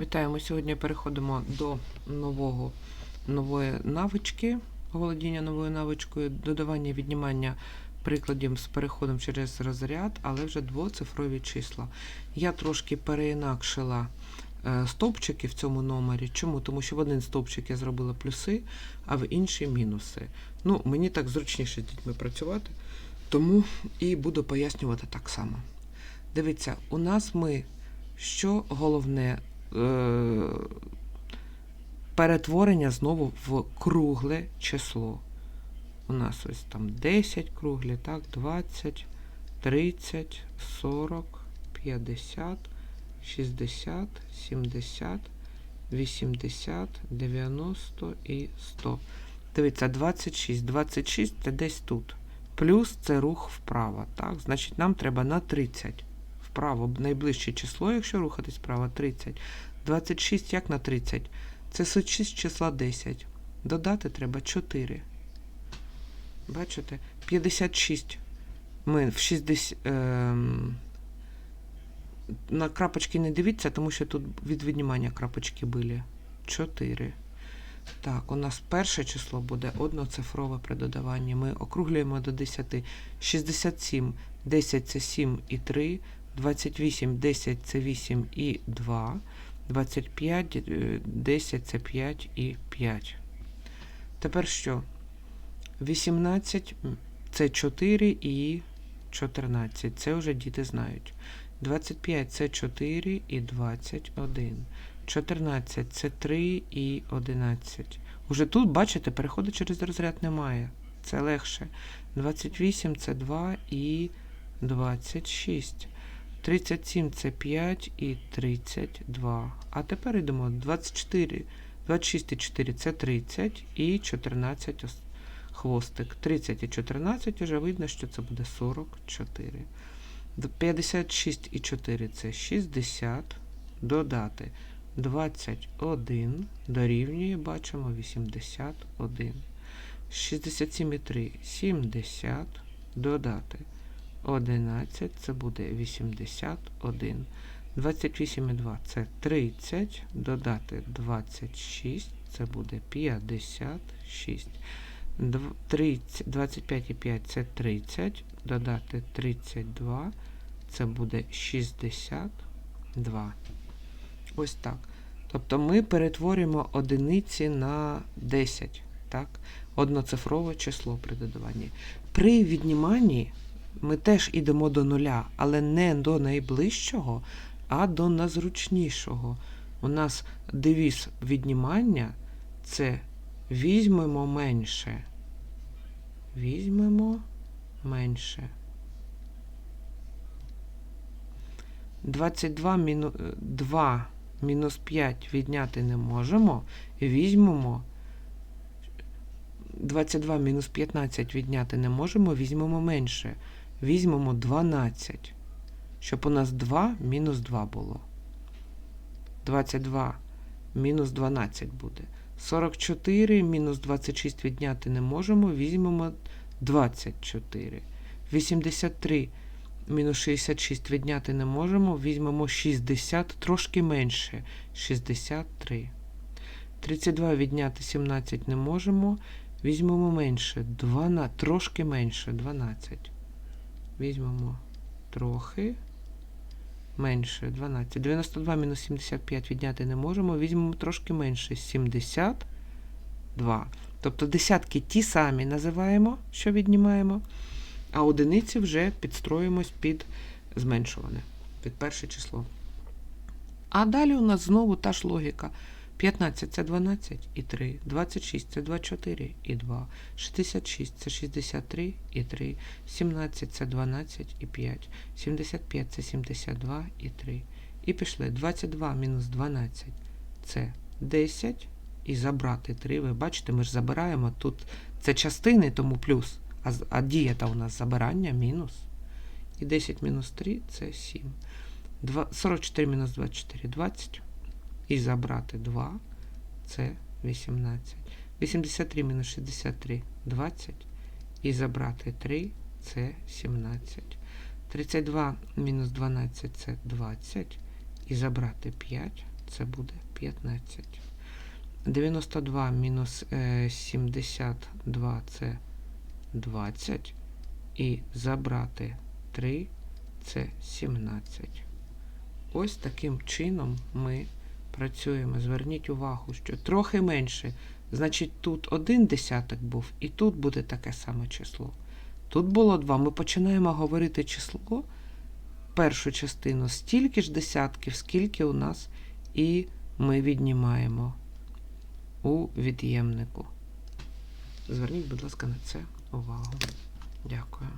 Вітаємо! Сьогодні переходимо до нового, нової навички, володіння новою навичкою, додавання віднімання прикладів з переходом через розряд, але вже двоцифрові числа. Я трошки переінакшила е, стовпчики в цьому номері. Чому? Тому що в один стовпчик я зробила плюси, а в інший мінуси. Ну, мені так зручніше з дітьми працювати, тому і буду пояснювати так само. Дивіться, у нас ми що головне перетворення знову в кругле число. У нас ось там 10 круглі, так, 20, 30, 40, 50, 60, 70, 80, 90 і 100. Дивіться, 26. 26 це десь тут. Плюс це рух вправо. Так? Значить, нам треба на 30 вправо найближче число, якщо рухатись вправо, 30. 26 як на 30? Це сучість числа 10. Додати треба 4. Бачите? 56. Ми в 60. Е, на крапочки не дивіться, тому що тут від віднімання крапочки були. 4. Так, у нас перше число буде одноцифрове при додаванні. Ми округлюємо до 10. 67. 10 це 7 і 3. 28, 10 це 8 і 2. 25, е, 10 це 5 і 5. Тепер що? 18 це 4 і 14. Це вже діти знають. 25 це 4 і 21. 14 це 3 і 11. Уже тут, бачите, переходу через розряд немає. Це легше. 28 це 2 і 26. 37 це 5 і 32. А тепер йдемо 24. 26 і 4 це 30 і 14 хвостик. 30 і 14 вже видно, що це буде 44. 56 і 4 це 60. Додати 21 дорівнює, бачимо, 81. 67 і 3 70. Додати 11, це буде 81. 28 і 2 це 30. Додати 26, це буде 56. Дв- 30, 25 і 5 це 30. Додати 32, це буде 62. Ось так. Тобто ми перетворюємо одиниці на 10. Так? Одноцифрове число при додаванні. При відніманні ми теж йдемо до нуля, але не до найближчого, а до найзручнішого. У нас девіз віднімання це візьмемо менше. Візьмемо менше. 22 міну... 2 мінус 5 відняти не можемо. Візьмемо 22 мінус 15 відняти не можемо, візьмемо менше. Візьмемо 12, щоб у нас 2 мінус 2 було. 22 мінус 12 буде. 44 мінус 26 відняти не можемо, візьмемо 24. 83 мінус 66 відняти не можемо, візьмемо 60, трошки менше. 63. 32 відняти 17 не можемо. Візьмемо менше, 12, трошки менше, 12. Візьмемо трохи менше, 12. 92 мінус 75 відняти не можемо. Візьмемо трошки менше, 72. Тобто десятки ті самі називаємо, що віднімаємо, а одиниці вже підстроїмось під зменшуване, під перше число. А далі у нас знову та ж логіка. 15 це 12 і 3, 26 це 24 і 2, 66 це 63 і 3, 17 це 12 і 5, 75 це 72 і 3. І пішли 22 мінус 12 це 10 і забрати 3. Ви бачите, ми ж забираємо тут це частини, тому плюс, а, а дієта у нас забирання мінус. І 10 мінус 3 це 7. Два- 44 мінус 24 20 і забрати 2, це 18. 83 мінус 63 20. І забрати 3, це 17. 32 мінус 12 це 20. І забрати 5, це буде 15. 92 мінус е, 72 це 20. І забрати 3 це 17. Ось таким чином ми працюємо. Зверніть увагу, що трохи менше. Значить, тут один десяток був, і тут буде таке саме число. Тут було 2. Ми починаємо говорити число, першу частину, стільки ж десятків, скільки у нас, і ми віднімаємо у від'ємнику. Зверніть, будь ласка, на це увагу. Дякую.